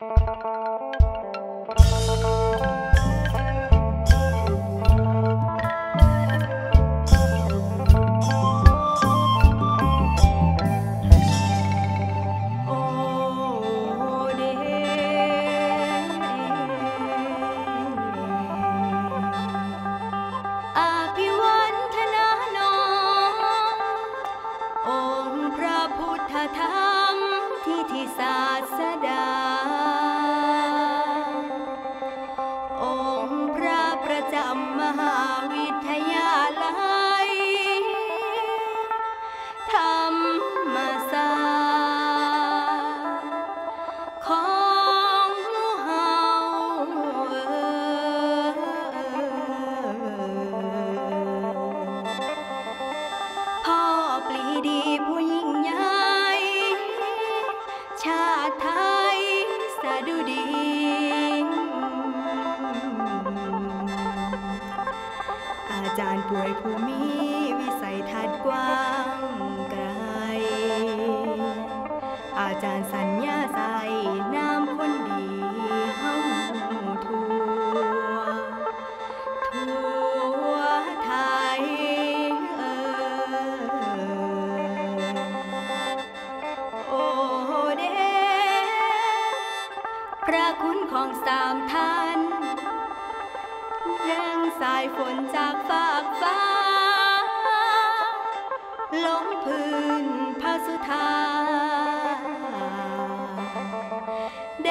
ธนาน้อมองค์พระพุทธธรรมที่ที่ศาส ว้างไกล อาจารย์สัญญาใส่น้ำคนดีเฮาทั่ว ทั่วไทยเอ่ยโอเดพระคุณของสามท่าน แรงสายฝนจากฟากฟ้า ล้มพื้นพระสุธาเด